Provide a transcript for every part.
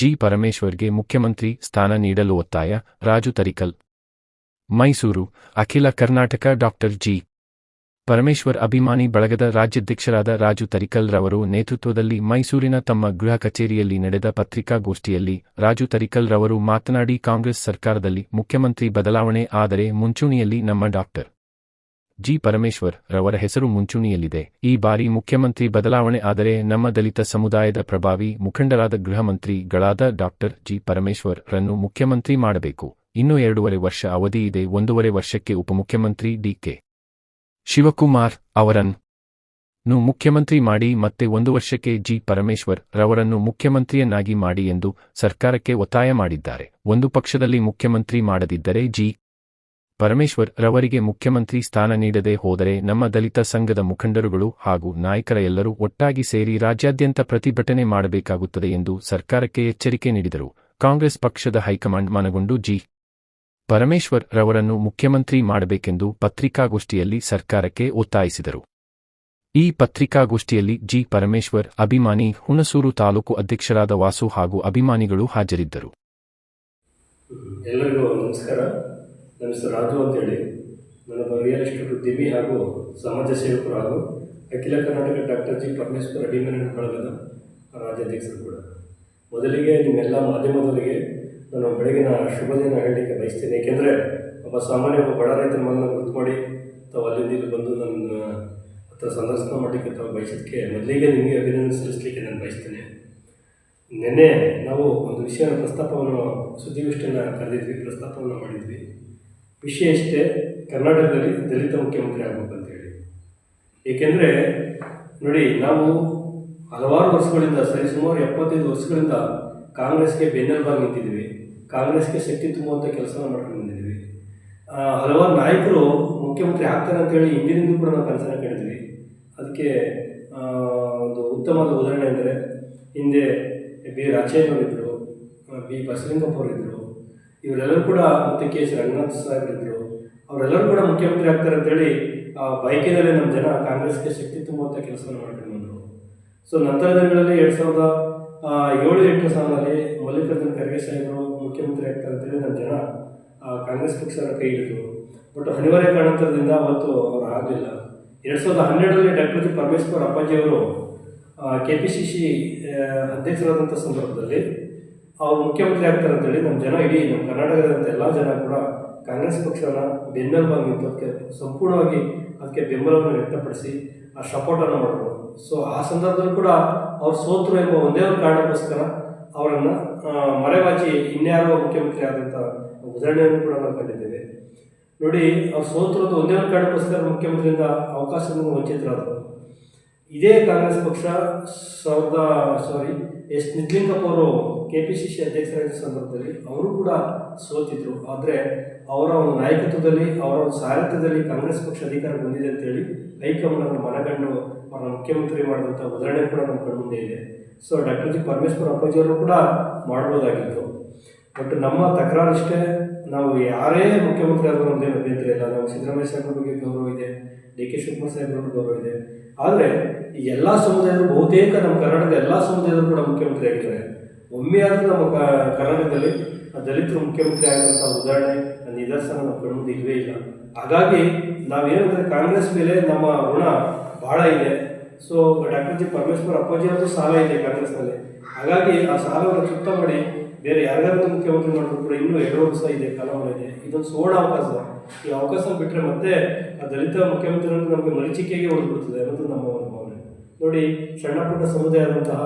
G ಪರಮೇಶ್ವರ್ಗೆ ಮುಖ್ಯಮಂತ್ರಿ ಸ್ಥಾನ ನೀಡಲು ಒತ್ತಾಯ, ರಾಜು ತರಿಕಲ್. ಮೈಸೂರು, ಅಖಿಲ ಕರ್ನಾಟಕ ಡಾಕ್ಟರ್ ಜಿ. ಪರಮೇಶ್ವರ್ ಅಭಿಮಾನಿ ಬಳಗದ ರಾಜ್ಯಾಧ್ಯಕ್ಷರಾದ ರಾಜು ತರಿಕಲ್ ರವರು ನೇತೃತ್ವದಲ್ಲಿ ಮೈಸೂರಿನ ತಮ್ಮ ಗೃಹ ಕಚೇರಿಯಲ್ಲಿ ನಡೆದ ಪತ್ರಿಕಾಗೋಷ್ಠಿಯಲ್ಲಿ ರಾಜು ತರಿಕಲ್ ರವರು ಮಾತನಾಡಿ ಕಾಂಗ್ರೆಸ್ ಸರ್ಕಾರದಲ್ಲಿ ಮುಖ್ಯಮಂತ್ರಿ ಬದಲಾವಣೆ ಆದರೆ ಮುಂಚೂಣಿಯಲ್ಲಿ ನಮ್ಮ ಡಾಕ್ಟರ್. ಜಿ. ಪರಮೇಶ್ವರ್ ರವರ ಹೆಸರು ಮುಂಚೂಣಿಯಲ್ಲಿದೆ. ಈ ಬಾರಿ ಮುಖ್ಯಮಂತ್ರಿ ಬದಲಾವಣೆ ಆದರೆ ನಮ್ಮ ದಲಿತ ಸಮುದಾಯದ ಪ್ರಭಾವಿ, ಮುಖಂಡರಾದ ಗೃಹ ಮಂತ್ರಿಗಳಾದ ಡಾಕ್ಟರ್ ಜಿ. ಪರಮೇಶ್ವರ್ ರನ್ನು ಮುಖ್ಯಮಂತ್ರಿ ಮಾಡಬೇಕು. ಇನ್ನೂ ಎರಡೂವರೆ ವರ್ಷ ಅವಧಿ ಇದೆ. ಒಂದೂವರೆ ವರ್ಷಕ್ಕೆ ಉಪಮುಖ್ಯಮಂತ್ರಿ ಡಿಕೆ ಶಿವಕುಮಾರ್ ಅವರನ್ನು ಮುಖ್ಯಮಂತ್ರಿ ಮಾಡಿ ಮತ್ತೆ ಒಂದು ವರ್ಷಕ್ಕೆ ಜಿ. ಪರಮೇಶ್ವರ್ ರವರನ್ನು ಮುಖ್ಯಮಂತ್ರಿಯನ್ನಾಗಿ ಮಾಡಿ ಎಂದು ಸರ್ಕಾರಕ್ಕೆ ಒತ್ತಾಯ ಮಾಡಿದ್ದಾರೆ. ಒಂದು ಪಕ್ಷದಲ್ಲಿ ಮುಖ್ಯಮಂತ್ರಿ ಮಾಡದಿದ್ದರೆ ಜಿ. ಪರಮೇಶ್ವರ್ ರವರಿಗೆ ಮುಖ್ಯಮಂತ್ರಿ ಸ್ಥಾನ ನೀಡದೆ ಹೋದರೆ ನಮ್ಮ ದಲಿತ ಸಂಘದ ಮುಖಂಡರುಗಳು ಹಾಗೂ ನಾಯಕರ ಎಲ್ಲರೂ ಒಟ್ಟಾಗಿ ಸೇರಿ ರಾಜ್ಯಾದ್ಯಂತ ಪ್ರತಿಭಟನೆ ಮಾಡಬೇಕಾಗುತ್ತದೆ ಎಂದು ಸರ್ಕಾರಕ್ಕೆ ಎಚ್ಚರಿಕೆ ನೀಡಿದರು. ಕಾಂಗ್ರೆಸ್ ಪಕ್ಷದ ಹೈಕಮಾಂಡ್ ಮನಗೊಂಡು ಜಿ. ಪರಮೇಶ್ವರ್ ರವರನ್ನು ಮುಖ್ಯಮಂತ್ರಿ ಮಾಡಬೇಕೆಂದು ಪತ್ರಿಕಾಗೋಷ್ಠಿಯಲ್ಲಿ ಸರ್ಕಾರಕ್ಕೆ ಒತ್ತಾಯಿಸಿದರು. ಈ ಪತ್ರಿಕಾಗೋಷ್ಠಿಯಲ್ಲಿ ಜಿ. ಪರಮೇಶ್ವರ್, ಅಭಿಮಾನಿ, ಹುಣಸೂರು ತಾಲೂಕು ಅಧ್ಯಕ್ಷರಾದ ವಾಸು ಹಾಗೂ ಅಭಿಮಾನಿಗಳು ಹಾಜರಿದ್ದರು. ಎಲ್ಲರಿಗೂ ನಮಸ್ಕಾರ. ನನ್ನ ಹೆಸರು ರಾಜು ಅಂತೇಳಿ ನಾನೊಬ್ಬ ರಿಯಲ್ ಎಸ್ಟೇಟ್ ಉದ್ಯಮಿ ಹಾಗೂ ಸಮಾಜ ಸೇವಕರು ಹಾಗೂ ಅಖಿಲ ಕರ್ನಾಟಕ ಡಾಕ್ಟರ್ ಜಿ. ಪರಮೇಶ್ವರ ಅಡಿಮನೆ ಬಳಗದ ರಾಜ್ಯಾಧ್ಯಕ್ಷರು ಕೂಡ. ಮೊದಲಿಗೆ ನಿಮ್ಮೆಲ್ಲ ಮಾಧ್ಯಮದವರಿಗೆ ನಾನು ಬೆಳಗಿನ ಶುಭ ದಿನ ಹೇಳಲಿಕ್ಕೆ ಬಯಸ್ತೇನೆ. ಏಕೆಂದರೆ ಒಬ್ಬ ಸಾಮಾನ್ಯ ಒಬ್ಬ ಬಡ ರೈತರ ಮಗನ ಗುರುತು ಮಾಡಿ ತಾವು ಅಲ್ಲಿಂದ ಇಲ್ಲಿ ಬಂದು ನನ್ನ ಹತ್ರ ಸಂದರ್ಶನ ಮಾಡಲಿಕ್ಕೆ ತಾವು ಬಯಸೋದಕ್ಕೆ ಮೊದಲಿಗೆ ನಿಮಗೆ ಅಭಿನಂದನೆ ಸಲ್ಲಿಸಲಿಕ್ಕೆ ನಾನು ಬಯಸ್ತೇನೆ. ನಿನ್ನೆ ನಾವು ಒಂದು ವಿಷಯನ ಪ್ರಸ್ತಾಪವನ್ನು ಸುದ್ದಿಗೋಷ್ಠಿಯನ್ನು ಕರೆದಿದ್ವಿ, ಪ್ರಸ್ತಾಪವನ್ನು ಮಾಡಿದ್ವಿ. ಇಷ್ಟೇ, ಕರ್ನಾಟಕದಲ್ಲಿ ದಲಿತ ಮುಖ್ಯಮಂತ್ರಿ ಆಗಬೇಕು ಅಂತೇಳಿ ಏಕೆಂದರೆ, ನೋಡಿ, ನಾವು ಹಲವಾರು ವರ್ಷಗಳಿಂದ, ಸರಿ, ಸುಮಾರು ಎಪ್ಪತ್ತೈದು ವರ್ಷಗಳಿಂದ ಕಾಂಗ್ರೆಸ್ಗೆ ಬೆನ್ನೆಲುಬಾಗಿ ನಿಂತಿದ್ದೀವಿ. ಕಾಂಗ್ರೆಸ್ಗೆ ಶಕ್ತಿ ತುಂಬುವಂಥ ಕೆಲಸನ ಮಾಡ್ಕೊಂಡು ಬಂದಿದ್ದೀವಿ. ಹಲವಾರು ನಾಯಕರು ಮುಖ್ಯಮಂತ್ರಿ ಆಗ್ತಾರೆ ಅಂತೇಳಿ ಹಿಂದಿನಿಂದ ಕೂಡ ನಾವು ಕನಸನ್ನು ಕೇಳಿದ್ವಿ. ಅದಕ್ಕೆ ಒಂದು ಉತ್ತಮವಾದ ಉದಾಹರಣೆ ಅಂದರೆ ಹಿಂದೆ ಬಿ. ರಾಜೇಂದ್ರವರಿದ್ದರು ಬಿ. ಬಸಲಿಂಗಪ್ಪ ಅವರಿದ್ದರು ಇವರೆಲ್ಲರೂ ಕೂಡ ಮತ್ತು ಕೆ ಎಸ್ ರಂಗನಾಥ್ ಸಾಹೇಬರಿದ್ದರು ಅವರೆಲ್ಲರೂ ಕೂಡ ಮುಖ್ಯಮಂತ್ರಿ ಆಗ್ತಾರೆ ಅಂತೇಳಿ ಆ, ಬೈಕಿನಲ್ಲಿ ನಮ್ಮ ಜನ ಕಾಂಗ್ರೆಸ್ಗೆ ಶಕ್ತಿ ತುಂಬುವಂಥ ಕೆಲಸವನ್ನು ಮಾಡ್ಕೊಂಡು ಬಂದರು. ಸೊ ನಂತರ ದಿನಗಳಲ್ಲಿ ಎರಡು ಸಾವಿರದ ಏಳು, ಎಂಟು ಸಾಲಿನಲ್ಲಿ ಮಲ್ಲಿಕಾರ್ಜುನ ಖರ್ಗೆ ಸಾಹೇಬರು ಮುಖ್ಯಮಂತ್ರಿ ಆಗ್ತಾರೆ ಅಂತೇಳಿ ನಮ್ಮ ಜನ ಕಾಂಗ್ರೆಸ್ ಪಕ್ಷನ ಕೈ ಹಿಡಿದರು. ಬಟ್ ಅನಿವಾರ್ಯ ಕಾರಣಾಂತರದಿಂದ ಅವತ್ತು ಅವರು ಆಗಲಿಲ್ಲ. ಎರಡು ಸಾವಿರದ ಹನ್ನೆರಡರಲ್ಲಿ ಡಾಕ್ಟರ್ ಜಿ. ಪರಮೇಶ್ವರ್ ಅಪ್ಪಾಜಿಯವರು ಕೆ ಪಿ ಸಿ ಸಿ ಅಧ್ಯಕ್ಷರಾದಂಥ ಸಂದರ್ಭದಲ್ಲಿ ಅವರು ಮುಖ್ಯಮಂತ್ರಿ ಆಗ್ತಾರೆ ಅಂತೇಳಿ ನಮ್ಮ ಜನ ಇಡೀ ನಮ್ಮ ಕರ್ನಾಟಕದಂಥ ಎಲ್ಲ ಜನ ಕೂಡ ಕಾಂಗ್ರೆಸ್ ಪಕ್ಷನ ಬೆನ್ನೆಲುಬಾಗಿ ನಿಂತು ಅದಕ್ಕೆ ಸಂಪೂರ್ಣವಾಗಿ ಅದಕ್ಕೆ ಬೆಂಬಲವನ್ನು ವ್ಯಕ್ತಪಡಿಸಿ ಆ ಸಪೋರ್ಟನ್ನು ಮಾಡಿದ್ರು. ಸೊ ಆ ಸಂದರ್ಭದಲ್ಲಿ ಕೂಡ ಅವ್ರು ಸೋತರು ಎಂಬ ಒಂದೇ ಒಂದು ಕಾರಣಕ್ಕೋಸ್ಕರ ಅವರನ್ನು ಮರೆವಾಚಿ ಇನ್ಯಾರೋ ಮುಖ್ಯಮಂತ್ರಿ ಆದಂಥ ಉದಾಹರಣೆಯನ್ನು ಕೂಡ ನಾವು ಕಂಡಿದ್ದೇವೆ. ನೋಡಿ, ಅವ್ರು ಸೋತಿರೋದು ಒಂದೇ ಒಂದು ಕಾರಣಕ್ಕೋಸ್ಕರ ಮುಖ್ಯಮಂತ್ರಿಯಿಂದ ಅವಕಾಶವನ್ನು ವಂಚಿತರಾದರು. ಇದೇ ಕಾಂಗ್ರೆಸ್ ಪಕ್ಷ ಸಾವಿರದ ಸಾರಿ ಎಸ್ ನಿಜ್ಲಿಂಗಪ್ಪ ಅವರು ಕೆ ಪಿ ಸಿ ಸಿ ಅಧ್ಯಕ್ಷರಾದ ಸಂದರ್ಭದಲ್ಲಿ ಅವರು ಕೂಡ ಸೋತಿದ್ರು. ಆದರೆ ಅವರ ಒಂದು ನಾಯಕತ್ವದಲ್ಲಿ, ಅವರ ಒಂದು ಸಾರಥ್ಯದಲ್ಲಿ ಕಾಂಗ್ರೆಸ್ ಪಕ್ಷ ಅಧಿಕಾರ ಬಂದಿದೆ ಅಂತೇಳಿ ಹೈಕಮಾಂಡ್ ಮನಗಂಡು ಅವರ ಮುಖ್ಯಮಂತ್ರಿ ಮಾಡಿದಂಥ ಉದಾಹರಣೆ ಕೂಡ ನಮ್ಮ ಕಣ್ಮುಂದೆ ಇದೆ. ಸೊ ಡಾಕ್ಟರ್ ಜಿ ಪರಮೇಶ್ವರ ಅಪ್ಪಾಜಿಯವರು ಕೂಡ ಮಾಡ್ಬೋದಾಗಿತ್ತು. ಬಟ್ ನಮ್ಮ ತಕರಾರು ಇಷ್ಟೇ, ನಾವು ಯಾರೇ ಮುಖ್ಯಮಂತ್ರಿ ಆದರೂ ಒಂದೇ ಅಭ್ಯಂತರ ಇಲ್ಲ. ನಾವು ಸಿದ್ದರಾಮಯ್ಯ ಸಾಹೇಬ್ರ ಬಗ್ಗೆ ಗೌರವ ಇದೆ, ಡಿ ಕೆ ಶಿವಕುಮಾರ್ ಸಾಹೇಬ್ರ ಗೌರವ ಇದೆ. ಆದರೆ ಎಲ್ಲ ಸಮುದಾಯದ ಬಹುತೇಕ ನಮ್ಮ ಕರ್ನಾಟಕದ ಎಲ್ಲ ಸಮುದಾಯದವರು ಕೂಡ ಮುಖ್ಯಮಂತ್ರಿ ಆಗಿದ್ದಾರೆ. ಒಮ್ಮೆ ಆದರೂ ನಮ್ಮ ಕನ್ನಡದಲ್ಲಿ ದಲಿತರು ಮುಖ್ಯಮಂತ್ರಿ ಆಗಿರುವಂಥ ಉದಾಹರಣೆ ನಿದರ್ಶನ ನಮ್ಮ ಕಣ್ಮುಂದೆ ಇಲ್ಲವೇ ಇಲ್ಲ. ಹಾಗಾಗಿ ನಾವೇನಂದರೆ ಕಾಂಗ್ರೆಸ್ ಮೇಲೆ ನಮ್ಮ ಋಣ ಭಾಳ ಇದೆ. ಸೊ ಡಾಕ್ಟರ್ ಜಿ ಪರಮೇಶ್ವರ್ ಅಪ್ಪಾಜಿ ಅವ್ರದ್ದು ಸಾಲ ಇದೆ ಕಾಂಗ್ರೆಸ್ನಲ್ಲಿ. ಹಾಗಾಗಿ ಆ ಸಾಲವನ್ನು ಚುಕ್ತ ಮಾಡಿ ಬೇರೆ ಯಾರ್ಯಾರು ಮುಖ್ಯಮಂತ್ರಿ ಮಾಡಿದ್ರು ಕೂಡ ಇನ್ನೂ ಎರಡು ವರ್ಷ ಇದೆ ಕಾಲಾವಧಿ ಇದೆ. ಇದೊಂದು ಸುವರ್ಣ ಅವಕಾಶ. ಈ ಅವಕಾಶ ಬಿಟ್ಟರೆ ಮತ್ತೆ ಆ ದಲಿತ ಮುಖ್ಯಮಂತ್ರಿ ಅಂತ ನಮಗೆ ಮರೀಚಿಕೆಗೆ ಹೊಡೆದ್ಬಿಡ್ತದೆ ಅನ್ನೋದು ನಮ್ಮ ಒಂದು ಭಾವನೆ. ನೋಡಿ ಸಣ್ಣ ಪುಟ್ಟ ಸಮುದಾಯ ಆದಂತಹ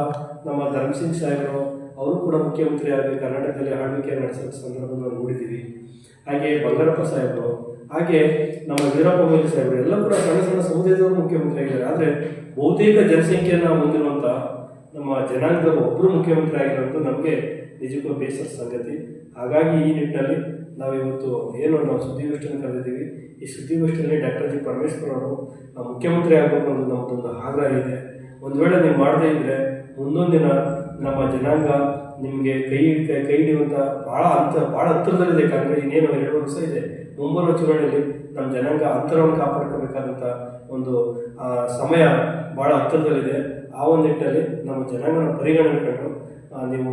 ನಮ್ಮ ಧರ್ಮಸಿಂಗ್ ಸಾಹೇಬರು ಅವರು ಕೂಡ ಮುಖ್ಯಮಂತ್ರಿ ಆಗಿ ಕರ್ನಾಟಕದಲ್ಲಿ ಆಳ್ವಿಕೆ ನಡೆಸಿದ ಸಂದರ್ಭದಲ್ಲಿ ನಾವು ನೋಡಿದ್ದೀವಿ. ಹಾಗೆ ಬಂಗಾರಪ್ಪ ಸಾಹೇಬರು, ಹಾಗೆ ನಮ್ಮ ವೀರಪ್ಪ ಮೊಯ್ಲಿ ಸಾಹೇಬರು, ಎಲ್ಲ ಕೂಡ ಸಣ್ಣ ಸಣ್ಣ ಸಮುದಾಯದವರು ಮುಖ್ಯಮಂತ್ರಿ ಆಗಿದ್ದಾರೆ. ಆದರೆ ಬಹುತೇಕ ಜನಸಂಖ್ಯೆಯನ್ನು ಹೊಂದಿರುವಂಥ ನಮ್ಮ ಜನಾಂಗದ ಒಬ್ಬರು ಮುಖ್ಯಮಂತ್ರಿ ಆಗಿರುವಂಥ ನಮಗೆ ನಿಜಕ್ಕೂ ಬೇಸರ ಸಂಗತಿ. ಹಾಗಾಗಿ ಈ ನಿಟ್ಟಿನಲ್ಲಿ ನಾವಿವತ್ತು ಏನು ನಾವು ಸುದ್ದಿಗೋಷ್ಠಿಯನ್ನು ಕರೆದಿದ್ದೀವಿ. ಈ ಸುದ್ದಿಗೋಷ್ಠಿಯಲ್ಲಿ ಡಾಕ್ಟರ್ ಜಿ. ಪರಮೇಶ್ವರ್ ಅವರು ನಾವು ಮುಖ್ಯಮಂತ್ರಿ ಆಗಬೇಕು ಅನ್ನೋದು ನಮ್ಮದೊಂದು ಆಗ್ರಹ ಇದೆ. ಒಂದು ವೇಳೆ ನೀವು ಮಾಡದೇ ಇದ್ದರೆ ಮುಂದೊಂದು ದಿನ ನಮ್ಮ ಜನಾಂಗ ನಿಮಗೆ ಕೈ ಕೈ ಹಿಡಿಯುವಂಥ ಭಾಳ ಅಂತ ಭಾಳ ಹತ್ತಿರದಲ್ಲಿದೆ. ಕಾಂಗ್ರೆಸ್ ಇನ್ನೇನು ಎರಡು ವರ್ಷ ಇದೆ. ಮುಂಬರುವ ಚುನಾವಣೆಯಲ್ಲಿ ನಮ್ಮ ಜನಾಂಗ ಅಂತರವನ್ನು ಕಾಪಾಡ್ಕೋಬೇಕಾದಂಥ ಒಂದು ಸಮಯ ಭಾಳ ಹತ್ತಿರದಲ್ಲಿದೆ. ಆ ಒಂದು ನಿಟ್ಟಲ್ಲಿ ನಮ್ಮ ಜನಾಂಗನ ಪರಿಗಣನೆ ಕಂಡು ನೀವು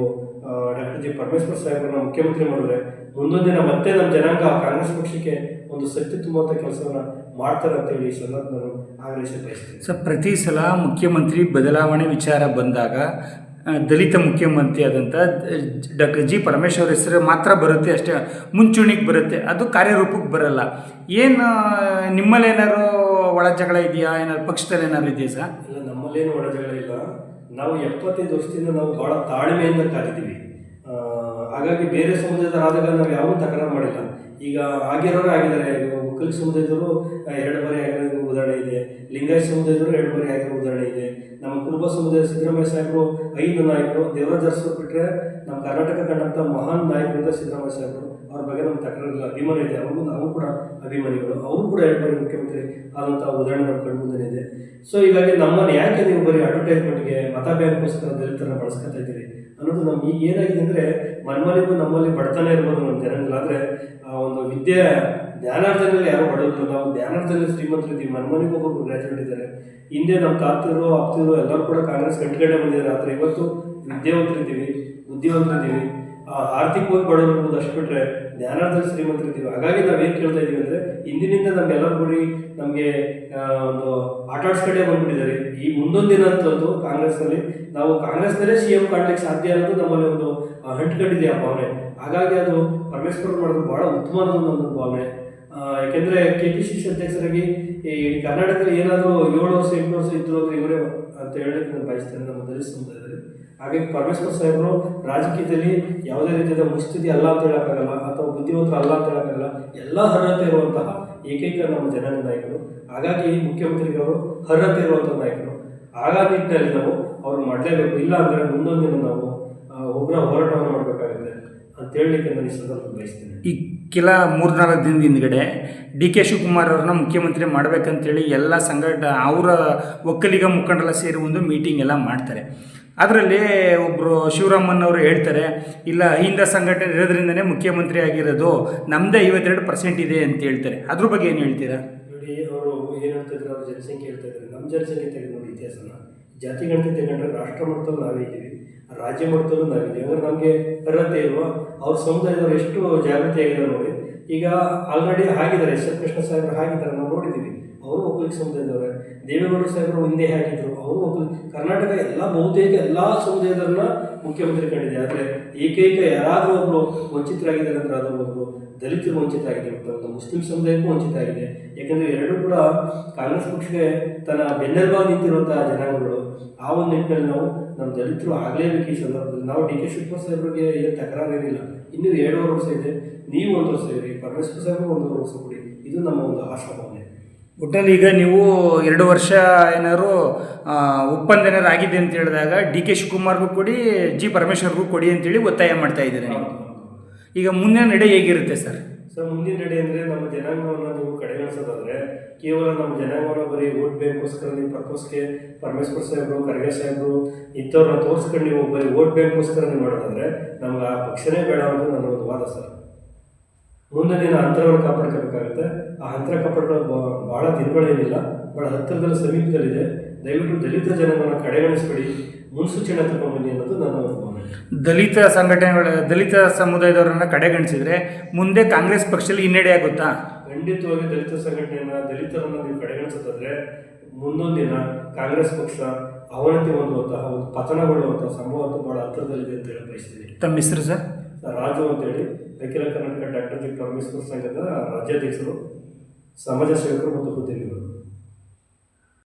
ಡಾಕ್ಟರ್ ಜಿ. ಪರಮೇಶ್ವರ್ ಸಾಹೇಬ್ರನ್ನ ಮುಖ್ಯಮಂತ್ರಿ ಮಾಡಿದ್ರೆ ಮುಂದೊಂದು ದಿನ ಮತ್ತೆ ನಮ್ಮ ಜನಾಂಗ ಕಾಂಗ್ರೆಸ್ ಪಕ್ಷಕ್ಕೆ ಒಂದು ಶಕ್ತಿ ತುಂಬುವಂಥ ಕೆಲಸವನ್ನ ಮಾಡ್ತಾರೆ ಅಂತ ಹೇಳಿ ಸಂದರ್ಭ ನಾನು ಆಗ್ರಹಿಸಿ ಬಯಸ್ತೀನಿ. ಸರ್, ಪ್ರತಿ ಸಲ ಮುಖ್ಯಮಂತ್ರಿ ಬದಲಾವಣೆ ವಿಚಾರ ಬಂದಾಗ ದಲಿತ ಮುಖ್ಯಮಂತ್ರಿ ಆದಂಥ ಡಾಕ್ಟರ್ ಜಿ ಪರಮೇಶ್ವರ್ ಹೆಸರು ಮಾತ್ರ ಬರುತ್ತೆ ಅಷ್ಟೇ, ಮುಂಚೂಣಿಗೆ ಬರುತ್ತೆ, ಅದು ಕಾರ್ಯರೂಪಕ್ಕೆ ಬರಲ್ಲ. ಏನು ನಿಮ್ಮಲ್ಲೇನಾದ್ರು ಒಳ ಜಗಳ ಇದೆಯಾ, ಏನಾದ್ರು ಪಕ್ಷದಲ್ಲಿ ಏನಾದ್ರು ಇದೆಯಾ ಸರ್? ಇಲ್ಲ, ನಮ್ಮಲ್ಲೇನು ಒಳಜಗಳ ಇಲ್ಲ. ನಾವು ಎಪ್ಪತ್ತೈದು ವರ್ಷದಿಂದ ನಾವು ಭಾಳ ತಾಳ್ಮೆಯಿಂದ ಕಾದಿದ್ದೀವಿ. ಹಾಗಾಗಿ ಬೇರೆ ಸಮುದಾಯದವರಾದಾಗ ನಾವು ಯಾವೂ ತಕರಾರು ಮಾಡಿಲ್ಲ. ಈಗ ಆಗಿರೋರು ಆಗಿದ್ದಾರೆ. ಒಕ್ಕಲಿಗ ಸಮುದಾಯದವರು ಎರಡು ಬಾರಿ ಆಗಿರೋ ಉದಾಹರಣೆ ಇದೆ. ಲಿಂಗಾಯತ ಸಮುದಾಯದವರು ಎರಡು ಬಾರಿ ಆಗಿರೋ ಉದಾಹರಣೆ ಇದೆ. ನಮ್ಮ ಕುರುಬ ಸಮುದಾಯ ಸಿದ್ದರಾಮಯ್ಯ ಸಾಹೇಬರು, ಐದು ನಾಯಕರು, ದೇವರಾಜ ಅರಸರು ಬಿಟ್ಟರೆ ನಮ್ಮ ಕರ್ನಾಟಕ ಕಂಡಂಥ ಮಹಾನ್ ನಾಯಕರಿಂದ ಸಿದ್ದರಾಮಯ್ಯ ಸಾಹೇಬರು. ಅವ್ರ ಬಗ್ಗೆ ನಮ್ಮ ತಕರಾರಿಲ್ಲ. ಅಭಿಮಾನ ಇದೆ. ಅವ್ರಿಗೂ ನಾವು ಕೂಡ ಅಭಿಮಾನಿಗಳು. ಅವರು ಕೂಡ ಎರಡು ಮುಖ್ಯಮಂತ್ರಿ ಆದಂಥ ಉದಾಹರಣೆ ನಮ್ಮ ಕಣ್ಮುಂದೆ ಇದೆ ಸೊ ಹೀಗಾಗಿ ನಮ್ಮನ್ನು ಯಾಕೆ ನೀವು ಬರೀ ಅಡ್ವರ್ಟೈಸ್ಮೆಂಟ್ಗೆ ಮತ ಬ್ಯಾಂಕ್ಗೋಸ್ಕರ ದಲಿತರನ್ನ ಬಳಸ್ಕೊತಾ ಇದ್ದೀರಿ? ಅನ್ನೋದು ನಮ್ಗೆ ಈಗ ಏನಾಗಿದೆ ಅಂದರೆ ಮನ್ಮನೆಗೂ ನಮ್ಮಲ್ಲಿ ಬಡತನ ಇರ್ಬೋದು ನಮ್ಮ ಜನಗಳಾದರೆ ಒಂದು ವಿದ್ಯೆ ಜ್ಞಾನಾರ್ಜನೆಯಲ್ಲಿ ಯಾರು ಬಡವರಿಲ್ಲ ನಾವು ಜ್ಞಾನಾರ್ಜನೆಯಲ್ಲಿ ಶ್ರೀಮಂತರಿದ್ದೀವಿ ಮನ್ಮನೆಗೂ ಒಬ್ಬೊಬ್ರು ಗ್ರಾಜುಯೇಟ್ ಇದ್ದಾರೆ ಹಿಂದೆ ನಮ್ಮ ತಾತಿರು ಅಪ್ತಿರೋ ಎಲ್ಲರೂ ಕೂಡ ಕಾಂಗ್ರೆಸ್ ಗಂಟೆಗಡೆ ಬಂದಿದ್ದಾರೆ. ಆದರೆ ಇವತ್ತು ವಿದ್ಯಾವಂತರಿದ್ದೀವಿ, ಬುದ್ಧಿವಂತರಿದ್ದೀವಿ. ಆರ್ಥಿಕವಾಗಿ ಬಡವರಿರ್ಬೋದು ಅಷ್ಟು ಬಿಟ್ಟರೆ ಜ್ಞಾನಾರ್ಜನೆ ಶ್ರೀಮಂತರಿದ್ದೀವಿ ಹಾಗಾಗಿ ನಾವು ಏನು ಕೇಳ್ತಾ ಇದ್ದೀವಿ ಅಂದರೆ ಇಂದಿನಿಂದ ನಮಗೆಲ್ಲರೂ ಕೂಡಿ ನಮಗೆ ಒಂದು ಆಟ ಆಡಿಸ್ಕಡೆ ಬಂದ್ಬಿಟ್ಟಿದ್ದಾರೆ. ಈ ಮುಂದೊಂದು ದಿನ ಅಂತದ್ದು ಕಾಂಗ್ರೆಸ್ನಲ್ಲಿ, ನಾವು ಕಾಂಗ್ರೆಸ್ನಲ್ಲೇ ಸಿ ಎಂ ಕಾಣಲಿಕ್ಕೆ ಸಾಧ್ಯ ಅನ್ನೋದು ನಮ್ಮಲ್ಲಿ ಒಂದು ಹಂಟ್ಕಂಡಿದೆ ಆ ಭಾವನೆ. ಹಾಗಾಗಿ ಅದು ಪರಮೇಶ್ವರ್ ಮಾಡೋದು ಭಾಳ ಉತ್ತಮವಾದ ಒಂದು ಭಾವನೆ. ಯಾಕೆಂದ್ರೆ ಕೆ ಪಿ ಸಿ ಸಿ ಅಧ್ಯಕ್ಷರಾಗಿ ಈ ಕರ್ನಾಟಕದಲ್ಲಿ ಏನಾದರೂ ಏಳು ವರ್ಷ ಎಂಟು ವರ್ಷ ಇದ್ರು ಅಂದ್ರೆ ಇವರೇ ಅಂತ ಹೇಳೋಕ್ಕೆ ನಾನು ಬಯಸ್ತೇನೆ, ನಮ್ಮ ದಲಿತ ಹಾಗೆ ಹಾಗಾಗಿ ಪರಮೇಶ್ವರ್ ಸಾಹೇಬರು ರಾಜಕೀಯದಲ್ಲಿ ಯಾವುದೇ ರೀತಿಯಾದ ಮುಸ್ಥಿತಿ ಅಲ್ಲ ಅಂತ ಹೇಳೋಕ್ಕಾಗಲ್ಲ, ಅಥವಾ ಬುದ್ಧಿವಂತರು ಅಲ್ಲ ಅಂತ ಹೇಳೋಕ್ಕಾಗಲ್ಲ, ಎಲ್ಲ ಅರ್ಹತೆ ಇರುವಂತಹ ಏಕೈಕ ನಮ್ಮ ಜನರ ನಾಯಕರು. ಹಾಗಾಗಿ ಮುಖ್ಯಮಂತ್ರಿಗಳು ಅರ್ಹತೆ ಇರುವಂಥ ನಾಯಕರು. ಆಗ ನಿಟ್ಟಿನಲ್ಲಿ ನಾವು ಅವ್ರು ಮಾಡಲೇಬೇಕು. ಇಲ್ಲ ಅಂದರೆ ಮುಂದೊಂದಿನ ದಿನ ನಾವು ಉಗ್ರ ಹೋರಾಟವನ್ನು ಮಾಡಬೇಕಾಗುತ್ತೆ ಅಂತ ಹೇಳಲಿಕ್ಕೆ ನಾನು ಈ ಸಂದರ್ಭ ಬಯಸ್ತೇನೆ. ಕೆಲ ಮೂರ್ನಾಲ್ಕು ದಿನದ ಹಿಂದ್ಗಡೆ ಡಿ ಕೆ ಶಿವಕುಮಾರ್ ಅವ್ರನ್ನ ಮುಖ್ಯಮಂತ್ರಿ ಮಾಡಬೇಕಂತೇಳಿ ಎಲ್ಲ ಸಂಘಟ ಅವರ ಒಕ್ಕಲಿಗ ಮುಖಂಡರೆಲ್ಲ ಸೇರಿ ಒಂದು ಮೀಟಿಂಗ್ ಎಲ್ಲ ಮಾಡ್ತಾರೆ. ಅದರಲ್ಲಿ ಒಬ್ಬರು ಶಿವರಾಮನ್ ಅವರು ಹೇಳ್ತಾರೆ, ಇಲ್ಲ ಅಹಿಂದ ಸಂಘಟನೆ ಇರೋದ್ರಿಂದನೇ ಮುಖ್ಯಮಂತ್ರಿ ಆಗಿರೋದು ನಮ್ಮದೇ ಐವತ್ತೆರಡು ಪರ್ಸೆಂಟ್ ಇದೆ ಅಂತ ಹೇಳ್ತಾರೆ. ಅದ್ರ ಬಗ್ಗೆ ಏನು ಹೇಳ್ತೀರಾ? ನೋಡಿ, ಅವರು ಏನು ಜನಸಂಖ್ಯೆ ಹೇಳ್ತಾ ನಮ್ಮ ಜನಸಂಖ್ಯೆ ನೋಡಿ ಇತಿಹಾಸನ. ಜಾತಿ, ಗಣತಿ ತಗೊಂಡ್ರೆ ರಾಷ್ಟ್ರ ಮಟ್ಟದಲ್ಲಿ ನಾವೇ ಇದ್ದೀವಿ. ರಾಜ್ಯ ಮಟ್ಟದಲ್ಲೂ ನಾವಿದ್ದೀವಿ. ಅಂದರೆ ನಮಗೆ ಅರ್ಹತೆ ಇಲ್ವಾ ಅವ್ರ ಸಮುದಾಯದವರು ಎಷ್ಟು ಜಾಗೃತಿ ಆಗಿದೆ ನೋಡಿ. ಈಗ ಆಲ್ರೆಡಿ ಆಗಿದ್ದಾರೆ ಎಸ್ ಎಲ್ ಕೃಷ್ಣ ಸಾಹೇಬರು ಆಗಿದ್ದಾರೆ ನಾವು ನೋಡಿದ್ದೀವಿ. ಅವರು ಒಕ್ಕಲಿಗ ಸಮುದಾಯದವರೇ ದೇವೇಗೌಡ ಸಾಹೇಬರು ಒಂದೇ ಹಾಕಿದ್ರು ಅವರು ಒಕ್ಕಲಿ, ಕರ್ನಾಟಕ ಎಲ್ಲ ಬಹುತೇಕ ಎಲ್ಲ ಸಮುದಾಯದವ್ರನ್ನ ಮುಖ್ಯಮಂತ್ರಿ ಕಂಡಿದೆ. ಆದರೆ ಏಕೈಕ ಯಾರಾದರೂ ಒಬ್ಬರು ವಂಚಿತರಾಗಿದ್ದಾರೆ ಅಂದರೆ ಅದರ ಒಬ್ಬರು ದಲಿತರು ವಂಚಿತರಾಗಿದೆ ಮತ್ತು ಮುಸ್ಲಿಂ ಸಮುದಾಯಕ್ಕೂ ವಂಚಿತ ಆಗಿದೆ. ಯಾಕಂದರೆ ಎರಡೂ ಕೂಡ ಕಾಂಗ್ರೆಸ್ ಪಕ್ಷಕ್ಕೆ ತನ್ನ ಬೆನ್ನೆಲುಬಾಗಿ ನಿಂತಿರುವಂತಹ ಜನಾಂಗಗಳು. ಆ ಒಂದು ನಿಟ್ಟಿನಲ್ಲಿ ನಾವು ನಮ್ಮ ದಲಿತರು ಆಗಲೇಬೇಕು ಈ ಸಂದರ್ಭದಲ್ಲಿ. ನಾವು ಡಿ ಕೆ ಶಿವಕುಮಾರ್ ಸಾಹೇಬ್ರಿಗೆ ಏನು ತಕರಾರು ಏನಿಲ್ಲ ಇನ್ನೂ ಎರಡೂವರೆ ವರ್ಷ ಇದೆ. ನೀವು ಒಂದು ವರ್ಷ ಇರಿ ಪರಮೇಶ್ವರ್ ಸಾಹೇಬ್ ಒಂದೂವರೆ ವರ್ಷ ಕೊಡಿ. ಇದು ನಮ್ಮ ಒಂದು ಆಶಾಭಾವನೆ. ಒಟ್ಟಲ್ಲಿ ಈಗ ನೀವು ಎರಡು ವರ್ಷ ಏನಾದ್ರು ಒಪ್ಪಂದ ಆಗಿದೆ ಅಂತ ಹೇಳಿದಾಗ ಡಿ ಕೆ ಶಿವಕುಮಾರ್ಗೂ ಕೊಡಿ ಜಿ ಪರಮೇಶ್ವರ್ಗೂ ಕೊಡಿ ಅಂತೇಳಿ ಒತ್ತಾಯ ಮಾಡ್ತಾ ಇದ್ದೀರಿ ನೀವು? ಈಗ ಮುಂದಿನ ನಡೆ ಹೇಗಿರುತ್ತೆ ಸರ್? ಸರ್ ಮುಂದಿನ ನಡೆ ಅಂದರೆ ನಮ್ಮ ಜನಾಂಗವನ್ನು ನೀವು ಕಡೆಗಣಿಸೋದಾದ್ರೆ, ಕೇವಲ ನಮ್ಮ ಜನಾಂಗವನ್ನು ಬರೀ ಓಟ್ ಬ್ಯಾಂಕ್ಗೋಸ್ಕರ ನೀವು ಪರ್ಪಸ್ಗೆ ಪರಮೇಶ್ವರ್ ಸಾಹೇಬರು, ಖರ್ಗೆ ಸಾಹೇಬರು, ಇಂಥವ್ರನ್ನ ತೋರಿಸ್ಕೊಂಡು ನೀವು ಬರೀ ಓಟ್ ಬ್ಯಾಂಕ್ಗೋಸ್ಕರ ನೀವು ಮಾಡೋದಾದ್ರೆ, ನಮ್ಗೆ ಆ ಪಕ್ಷನೇ ಬೇಡ ಅಂತ ನನ್ನ ಒಂದು ವಾದ ಸರ್. ಮುಂದೆ ದಿನ ಅಂತರವನ್ನು ಕಾಪಾಡ್ಕೋಬೇಕಾಗುತ್ತೆ. ಆ ಅಂತರ ಕಾಪಾಡ್ಕೊಳ್ಳೋ ಭಾಳ ದಿನಗಳೇನಿಲ್ಲ. ಭಾಳ ಹತ್ತಿರದಲ್ಲಿ ಸಮೀಪದಲ್ಲಿದೆ. ದಯವಿಟ್ಟು ದಲಿತ ಜನರನ್ನು ಕಡೆಗಣಿಸ್ಬೇಡಿ. ಮುನ್ಸೂಚನೆ ತಗೊಂಡ್ಬನ್ನಿ ಅನ್ನೋದು ನನ್ನ ಒಂದು ದಲಿತ ಸಂಘಟನೆಗಳ ದಲಿತ ಸಮುದಾಯದವರನ್ನ ಕಡೆಗಣಿಸಿದ್ರೆ ಮುಂದೆ ಕಾಂಗ್ರೆಸ್ ಪಕ್ಷದಲ್ಲಿ ಹಿನ್ನಡೆ ಆಗುತ್ತಾ? ಖಂಡಿತವಾಗಿ ದಲಿತ ಸಂಘಟನೆಯನ್ನ ದಲಿತರನ್ನ ನೀವು ಕಡೆಗಣಿಸೋದಾದ್ರೆ ಮುಂದೊಂದು ದಿನ ಕಾಂಗ್ರೆಸ್ ಪಕ್ಷ ಅವನತಿ ಹೊಂದುವಂತಹ ಒಂದು ಪತನಗೊಳ್ಳುವಂತಹ ಸಂಭವ ಬಹಳ ಹತ್ತಿರದಲ್ಲಿದೆ ಅಂತ ಹೇಳಿ ಬಯಸ್ತೀನಿ. ತಮ್ಮ ಹೆಸರು ಸರ್ ರಾಜು ಅಂತೇಳಿ. ಅಖಿಲ ಕರ್ನಾಟಕ ಡಾಕ್ಟರ್ ಜಿ. ಪರಮೇಶ್ವರ್ ಸಂಘದ ರಾಜ್ಯಾಧ್ಯಕ್ಷರು ಸಮಾಜ ಸೇವಕರು ಮತ್ತು ಹುದ್ದೆಗಳು